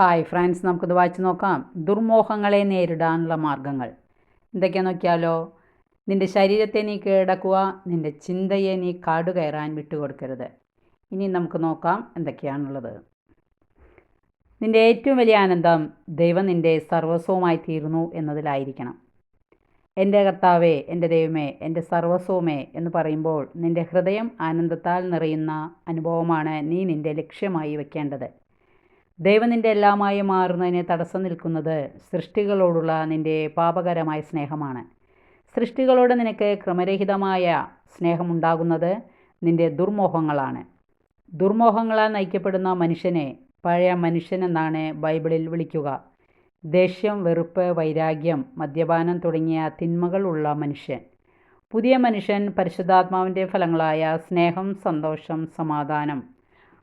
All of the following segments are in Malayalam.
ഹായ് ഫ്രണ്ട്സ് നമുക്കിത് വായിച്ച് നോക്കാം. ദുർമോഹങ്ങളെ നേരിടാനുള്ള മാർഗങ്ങൾ. എന്തൊക്കെയാണെന്ന് നോക്കിയാലോ? നിന്റെ ശരീരത്തെ നീ കീഴടക്കുക നിന്റെ ചിന്തയെ നീ കാടുകയറാൻ വിട്ടുകൊടുക്കരുത്. ഇനി നമുക്ക് നോക്കാം എന്തൊക്കെയാണുള്ളത്. നിന്റെ ഏറ്റവും വലിയ ആനന്ദം ദൈവം നിന്റെ സർവസ്വമായി തീർന്നു എന്നതിലായിരിക്കണം. എന്റെ കർത്താവേ എന്റെ ദൈവമേ എന്റെ സർവസ്വമേ എന്ന് പറയുമ്പോൾ നിന്റെ ഹൃദയം ആനന്ദത്താൽ നിറയുന്ന അനുഭവമാണ് നീ നിന്റെ ലക്ഷ്യമായി വെക്കേണ്ടത്. ദൈവം നിന്റെ എല്ലാമായി മാറുന്നതിന് തടസ്സം നിൽക്കുന്നത് സൃഷ്ടികളോടുള്ള നിന്റെ പാപകരമായ സ്നേഹമാണ്. സൃഷ്ടികളോട് നിനക്ക് ക്രമരഹിതമായ സ്നേഹമുണ്ടാകുന്നത് നിന്റെ ദുർമോഹങ്ങളാണ്. ദുർമോഹങ്ങളാൽ നയിക്കപ്പെടുന്ന മനുഷ്യനെ പഴയ മനുഷ്യനെന്നാണ് ബൈബിളിൽ വിളിക്കുക. ദേഷ്യം വെറുപ്പ് വൈരാഗ്യം മദ്യപാനം തുടങ്ങിയ തിന്മകളുള്ള മനുഷ്യൻ. പുതിയ മനുഷ്യൻ പരിശുദ്ധാത്മാവിന്റെ ഫലങ്ങളായ സ്നേഹം സന്തോഷം സമാധാനം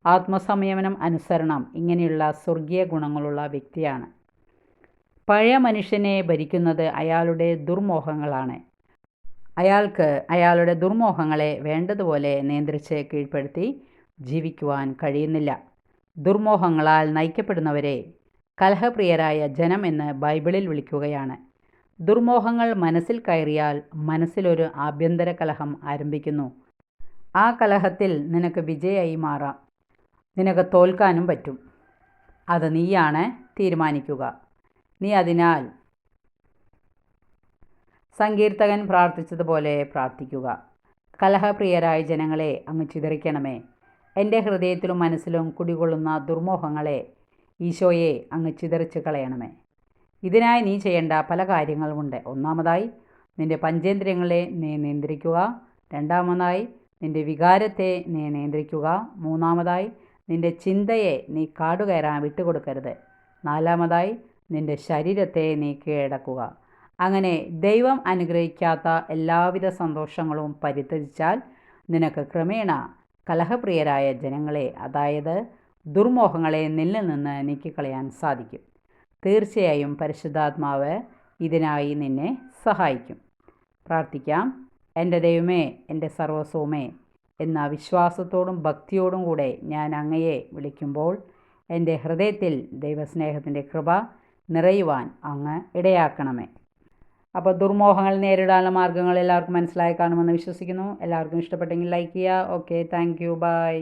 ആത്മസംയമനം അനുസരണം ഇങ്ങനെയുള്ള സ്വർഗീയ ഗുണങ്ങളുള്ള വ്യക്തിയാണ്. പഴയ മനുഷ്യനെ ഭരിക്കുന്നത് അയാളുടെ ദുർമോഹങ്ങളാണ്. അയാൾക്ക് അയാളുടെ ദുർമോഹങ്ങളെ വേണ്ടതുപോലെ നിയന്ത്രിച്ച് കീഴ്പ്പെടുത്തി ജീവിക്കുവാൻ കഴിയുന്നില്ല. ദുർമോഹങ്ങളാൽ നയിക്കപ്പെടുന്നവരെ കലഹപ്രിയരായ ജനം എന്ന് ബൈബിളിൽ വിളിക്കുകയാണ്. ദുർമോഹങ്ങൾ മനസ്സിൽ കയറിയാൽ മനസ്സിലൊരു ആഭ്യന്തര കലഹം ആരംഭിക്കുന്നു. ആ കലഹത്തിൽ നിനക്ക് വിജയായി മാറാം. നിനക്ക് തോൽക്കാനും പറ്റും. അത് നീയാണ് തീരുമാനിക്കുക. നീ അതിനാൽ സങ്കീർത്തകൻ പ്രാർത്ഥിച്ചതുപോലെ പ്രാർത്ഥിക്കുക. കലഹപ്രിയരായ ജനങ്ങളെ അങ്ങ് ചിതറിക്കണമേ. എന്റെ ഹൃദയത്തിലും മനസ്സിലും കുടികൊള്ളുന്ന ദുർമോഹങ്ങളെ ഈശോയെ അങ്ങ് ചിതറിച്ച് കളയണമേ. ഇതിനായി നീ ചെയ്യേണ്ട പല കാര്യങ്ങളുമുണ്ട്. ഒന്നാമതായി നിന്റെ പഞ്ചേന്ദ്രിയങ്ങളെ നീ നിയന്ത്രിക്കുക. രണ്ടാമതായി നിന്റെ വികാരത്തെ നീ നിയന്ത്രിക്കുക. മൂന്നാമതായി നിന്റെ ചിന്തയെ നീ കാടുകയറാൻ വിട്ടുകൊടുക്കരുത്. നാലാമതായി നിന്റെ ശരീരത്തെ നീ കീഴടക്കുക. അങ്ങനെ ദൈവം അനുഗ്രഹിക്കാത്ത എല്ലാവിധ സന്തോഷങ്ങളും പരിത്യജിച്ചാൽ നിനക്ക് ക്രമേണ കലഹപ്രിയരായ ജനങ്ങളെ അതായത് ദുർമോഹങ്ങളെ നിന്നിൽ നിന്ന് നീക്കിക്കളയാൻ സാധിക്കും. തീർച്ചയായും പരിശുദ്ധാത്മാവ് ഇതിനായി നിന്നെ സഹായിക്കും. പ്രാർത്ഥിക്കാം. എന്റെ ദൈവമേ എന്റെ സർവസ്വമേ എന്ന വിശ്വാസത്തോടും ഭക്തിയോടും കൂടെ ഞാൻ അങ്ങയെ വിളിക്കുമ്പോൾ എന്റെ ഹൃദയത്തിൽ ദൈവസ്നേഹത്തിന്റെ കൃപ നിറയുവാൻ അങ്ങ് ഇടയാക്കണമേ. അപ്പോൾ ദുർമോഹങ്ങൾ നേരിടാനുള്ള മാർഗങ്ങൾ എല്ലാവർക്കും മനസ്സിലായി കാണുമെന്ന് വിശ്വസിക്കുന്നു. എല്ലാവർക്കും ഇഷ്ടപ്പെട്ടെങ്കിൽ ലൈക്ക് ചെയ്യുക. Okay thank you. ബൈ.